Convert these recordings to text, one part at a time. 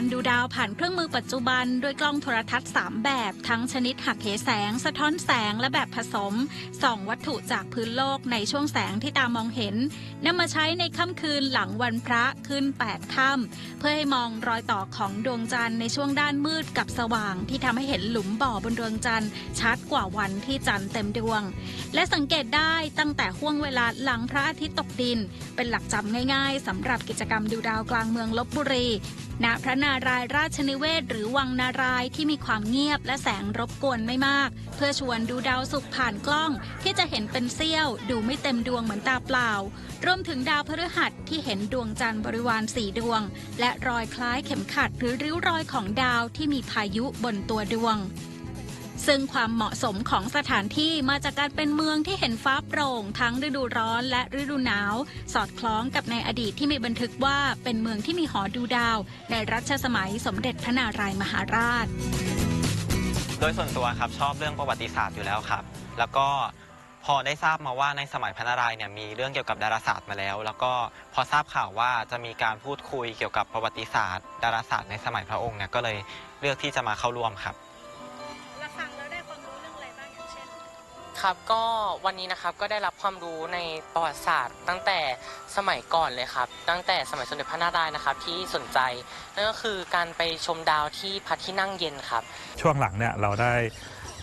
การดูดาวผ่านเครื่องมือปัจจุบันด้วยกล้องโทรทัศน์ 3 แบบ ทั้งชนิดหักเหแสง สะท้อนแสงและแบบผสมส่องวัตถุจากพื้นโลกในช่วงแสงที่ตามองเห็นนำมาใช้ในค่ำคืนหลังวันพระขึ้น 8 ค่ำเพื่อให้มองรอยต่อของดวงจันทร์ในช่วงด้านมืดกับสว่าง ที่ทำให้เห็นหลุมบ่อบนดวงจันทร์ชัดกว่าวันที่จันทร์เต็มดวง และสังเกตได้ตั้งแต่ห่วงเวลาหลังพระอาทิตย์ตกดิน เป็นหลักจำง่าย ๆสำหรับกิจกรรมดูดาวกลางเมืองลบบุรีณพระนารายราชนิเวศหรือวังนารายที่มีความเงียบและแสงรบกวนไม่มาก เพื่อชวนดูดาวสุกผ่านกล้องที่จะเห็นเป็นเสี้ยว ดูไม่เต็มดวงเหมือนตาเปล่า รวมถึงดาวพฤหัสที่เห็นดวงจันทร์บริวารสี่ดวง และรอยคล้ายเข็มขัดหรือริ้วรอยของดาวที่มีพายุบนตัวดวง ซึ่งความเหมาะสมของสถานที่มาจากการเป็นเมืองที่เห็นฟ้าโปร่ง ทั้งฤดูร้อนและฤดูหนาว สอดคล้องกับในอดีตที่มีบันทึกว่าเป็นเมืองที่มีหอดูดาว ในรัชสมัยสมเด็จพระนารายมหาราช โดยส่วนตัวครับชอบเรื่องประวัติศาสตร์อยู่แล้วครับ แล้วก็พอได้ทราบมาว่าในสมัยพระนารายณ์เนี่ยมีเรื่องเกี่ยวกับดาราศาสตร์มาแล้ว แล้วก็พอทราบข่าวว่าจะมีการพูดคุยเกี่ยวกับประวัติศาสตร์ ดาราศาสตร์ในสมัยพระองค์เนี่ยก็เลยเลือกที่จะมาเข้าร่วมครับ ครับก็วันนี้นะครับก็ได้รับความรู้ในประวัติศาสตร์ ตั้งแต่สมัยก่อนเลยครับ ตั้งแต่สมัยสมเด็จพระนารายณ์นะครับที่สนใจนั่นก็คือการไปชมดาวที่พระที่นั่งเย็นครับ ช่วงหลังเนี่ยเราได้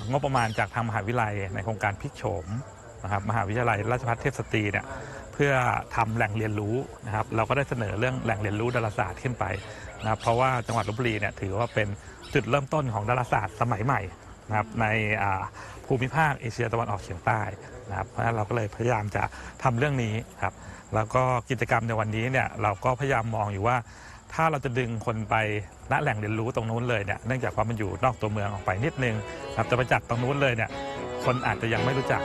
งบประมาณจากทางมหาวิทยาลัยในโครงการพลิกโฉมนะครับมหาวิทยาลัยราชภัฏเทพสตรีเนี่ยเพื่อทำแหล่งเรียนรู้นะครับเราก็ได้เสนอเรื่องแหล่งเรียนรู้ดาราศาสตร์ขึ้นไปนะครับเพราะว่าจังหวัดลบบุรีเนี่ยถือว่าเป็นจุดเริ่มต้นของดาราศาสตร์สมัยใหม่ นะครับในภูมิภาคเอเชียตะวันออกเฉียงใต้นะครับเพราะฉะนั้นเราก็เลยพยายามจะทำเรื่องนี้ครับแล้วก็กิจกรรมในวันนี้เนี่ยเราก็พยายามมองอยู่ว่า ถ้าเราจะดึงคนไปณแหล่งเรียนรู้ตรงนู้นเลยเนี่ยเนื่องจากว่ามันอยู่นอกตัวเมืองออกไปนิดนึงครับจะไปจัดตรงนู้นเลยเนี่ยคนอาจจะยังไม่รู้จัก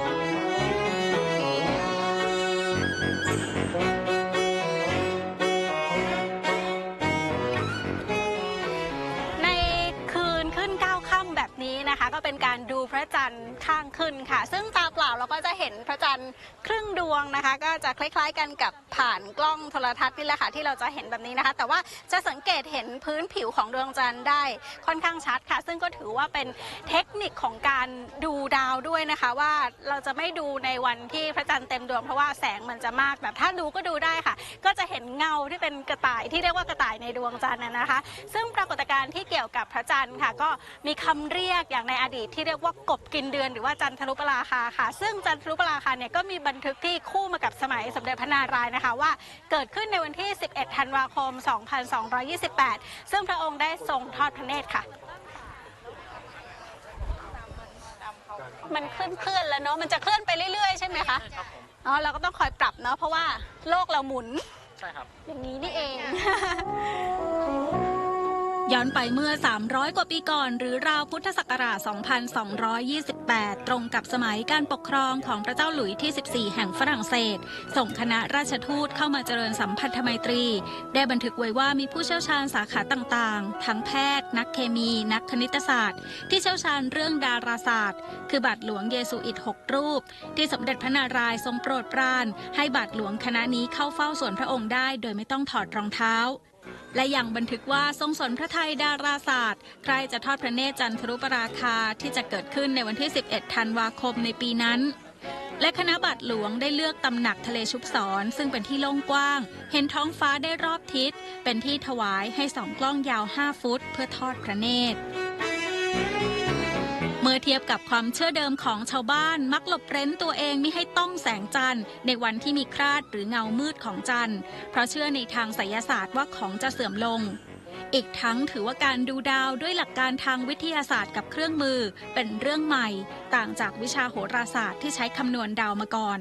จันทร์ข้างขึ้นค่ะ ซึ่งตาเปล่าเราก็จะเห็นพระจันทร์ครึ่งดวงนะคะ ก็จะคล้ายๆกันกับผ่านกล้องโทรทัศน์นี่แหละค่ะที่เราจะเห็นแบบนี้นะคะ แต่ว่าจะสังเกตเห็นพื้นผิวของดวงจันทร์ได้ค่อนข้างชัดค่ะ ซึ่งก็ถือว่าเป็นเทคนิคของการดูดาวด้วยนะคะว่าเราจะไม่ดูในวันที่พระจันทร์เต็มดวงเพราะว่าแสงมันจะมากแบบถ้าดูก็ดูได้ค่ะ ก็จะเห็นเงาที่เป็นกระต่ายที่เรียกว่ากระต่ายในดวงจันทร์นะคะ ซึ่งปรากฏการณ์ที่เกี่ยวกับพระจันทร์ค่ะ ก็มีคำเรียกอย่างในอดีตที่เรียกว่ากบกินเดือนหรือว่าจันทรุปราคาค่ะ ซึ่งจันทรุปราคาเนี่ยก็มีบันทึกที่คู่มากับสมัยสมเด็จพระนารายณ์นะคะว่าเกิดขึ้นในวันที่ 11 ธันวาคม 2228 ซึ่งพระองค์ได้ทรงทอดพระเนตรค่ะมันเคลื่อนเคลื่อนแล้วเนาะ มันจะเคลื่อนไปเรื่อยๆ ใช่ไหมคะ อ๋อ เราก็ต้องคอยปรับเนาะ เพราะว่าโลกเราหมุน ใช่ครับ อย่างนี้นี่เอง ย้อนไปเมื่อ 300 กว่าปีก่อน หรือราวพุทธศักราช 2228 ตรงกับสมัยการปกครองของพระเจ้าหลุยที่ 14 แห่งฝรั่งเศส ส่งคณะราชทูตเข้ามาเจริญสัมพันธไมตรี ได้บันทึกไว้ว่ามีผู้เชี่ยวชาญสาขาต่างๆ ทั้งแพทย์ นักเคมี นักคณิตศาสตร์ ที่เชี่ยวชาญเรื่องดาราศาสตร์ คือบาทหลวงเยซูอิตหกรูป ที่สมเด็จพระนารายณ์ทรงโปรดปราน ให้บาทหลวงคณะนี้เข้าเฝ้าส่วนพระองค์ได้ โดยไม่ต้องถอดรองเท้า และยังบันทึกว่าทรงสนพระไทยดาราศาสตร์ ใครจะทอดพระเนตรจันทรุปราคาที่จะเกิดขึ้นในวันที่ 11 ธันวาคมในปีนั้น และคณะบัตรหลวงได้เลือกตำหนักทะเลชุบสอนซึ่งเป็นที่โล่งกว้าง เห็นท้องฟ้าได้รอบทิศ เป็นที่ถวายให้สองกล้องยาว 5 ฟุต เพื่อทอดพระเนตร เมื่อเทียบกับความเชื่อเดิมของชาวบ้านมักหลบเร้นตัวเองไม่ให้ต้องแสงจันทร์ในวันที่มีคราดหรือเงามืดของจันทร์ เพราะเชื่อในทางไสยศาสตร์ว่าของจะเสื่อมลง อีกทั้งถือว่าการดูดาวด้วยหลักการทางวิทยาศาสตร์กับเครื่องมือเป็นเรื่องใหม่ ต่างจากวิชาโหราศาสตร์ที่ใช้คำนวณดาวมาก่อน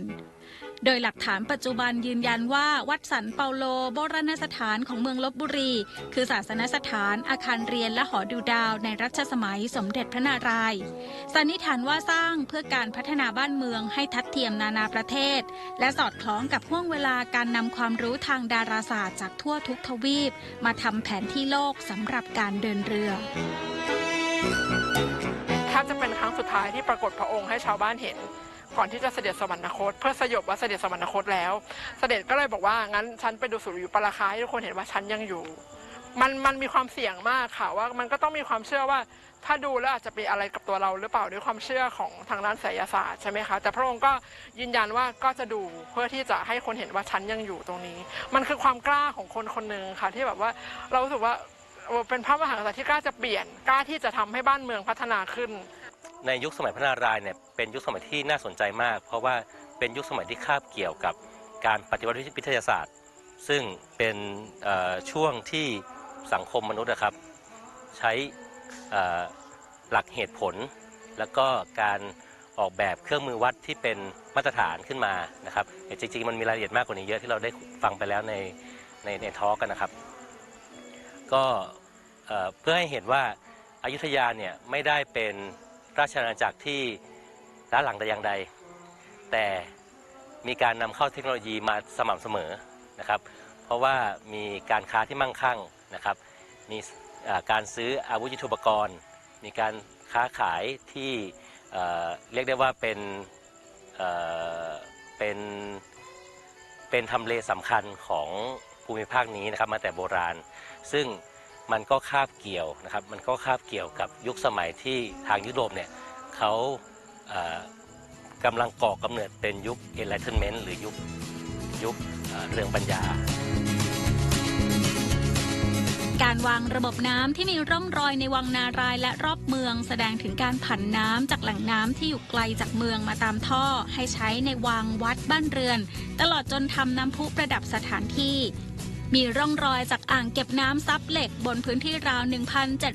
โดยหลักฐานปัจจุบันยืนยันว่าวัดสันเปาโลโบราณสถานของเมืองลบบุรี คือศาสนสถานอาคารเรียนและหอดูดาวในรัชสมัยสมเด็จพระนารายณ์สันนิษฐานว่าสร้างเพื่อการพัฒนาบ้านเมืองให้ทัดเทียมนานาประเทศ และสอดคล้องกับห่วงเวลาการนำความรู้ทางดาราศาสตร์จากทั่วทุกทวีป มาทำแผนที่โลกสำหรับการเดินเรือแทบจะเป็นครั้งสุดท้ายที่ปรากฏพระองค์ให้ชาวบ้านเห็น ก่อนที่จะเสด็จสวรรคต เพื่อสยบว่าเสด็จสวรรคตแล้ว เสด็จก็เลยบอกว่างั้นฉันไปดูสุริยุปราคาให้ทุกคนเห็นว่าฉันยังอยู่ มันมันมีความเสี่ยงมากค่ะว่ามันก็ต้องมีความเชื่อว่า ถ้าดูแล้วอาจจะเป็นอะไรกับตัวเราหรือเปล่าด้วยความเชื่อของทางด้านไสยศาสตร์ใช่ไหมคะแต่พระองค์ก็ยืนยันว่าก็จะดูเพื่อที่จะให้คนเห็นว่าฉันยังอยู่ตรงนี้ มันคือความกล้าของคนคนหนึ่งค่ะที่แบบว่าเราสึกว่าเป็นพระมหากษัตริย์ที่กล้าจะเปลี่ยนกล้าที่จะทำให้บ้านเมืองพัฒนาขึ้น ในยุคสมัยพระนารายณ์เนี่ยเป็นยุคสมัยที่น่าสนใจมาก เพราะว่าเป็นยุคสมัยที่คาบเกี่ยวกับการปฏิวัติวิทยาศาสตร์ ซึ่งเป็นช่วงที่สังคมมนุษย์นะครับ ใช้หลักเหตุผล แล้วก็การออกแบบเครื่องมือวัดที่เป็นมาตรฐานขึ้นมานะครับแต่จริงๆ มันมีรายละเอียดมากกว่านี้เยอะที่เราได้ฟังไปแล้วในในในทอกันนะครับ ก็เอ่อเพื่อให้เห็นว่าอายุทยาเนี่ยไม่ได้เป็น ราชอาณาจักรที่ล้าหลังแต่อย่างใด แต่มีการนำเข้าเทคโนโลยีมาสม่ำเสมอนะครับ เพราะว่ามีการค้าที่มั่งคั่งนะครับ มีการซื้ออาวุธยุทโธปกรณ์ มีการค้าขายที่เเรียกได้ว่าเป็นเเป็นเป็นทำเลสำคัญของภูมิภาคนี้นะครับมาแต่โบราณ ซึ่ง มันก็คาบเกี่ยวนะครับ มันก็คาบเกี่ยวกับยุคสมัยที่ทางยุโรปเนี่ยเขาเอ่อกำลังก่อกำเนิดเป็นยุค Enlightenment หรือยุคยุคเเรื่องปัญญา การวางระบบน้ำที่มีร่องรอยในวังนารายและรอบเมือง แสดงถึงการผันน้ำจากแหล่งน้ำที่อยู่ไกลจากเมืองมาตามท่อ ให้ใช้ในวังวัดบ้านเรือน ตลอดจนทำน้ำพุประดับสถานที่ มีร่องรอยจากอ่างเก็บน้ำซับเหล็กบนพื้นที่ราว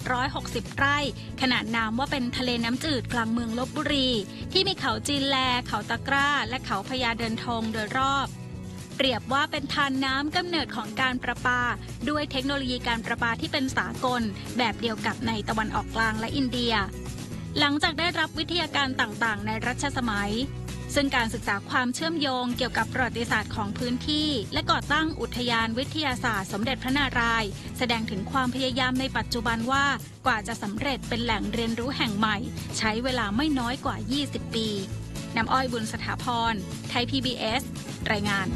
1,760 ไร่ ขนาดน้ำว่าเป็นทะเลน้ำจืดกลางเมืองลบบุรี ที่มีเขาจีนแล เขาตะกร้า และเขาพญาเดินทงโดยรอบเปรียบว่าเป็นทานน้ำกำเนิดของการประปา ด้วยเทคโนโลยีการประปาที่เป็นสากล แบบเดียวกับในตะวันออกกลางและอินเดีย หลังจากได้รับวิทยาการต่างๆ ในรัชสมัย ซึ่งการศึกษาความเชื่อมโยงเกี่ยวกับประวัติศาสตร์ของพื้นที่ และก่อตั้งอุทยานวิทยาศาสตร์ สมเด็จพระนารายณ์แสดงถึงความพยายามในปัจจุบันว่ากว่าจะสำเร็จเป็นแหล่งเรียนรู้แห่งใหม่ ใช้เวลาไม่น้อยกว่า 20 ปีน้ำอ้อยบุญสถาพร ไทย PBS รายงาน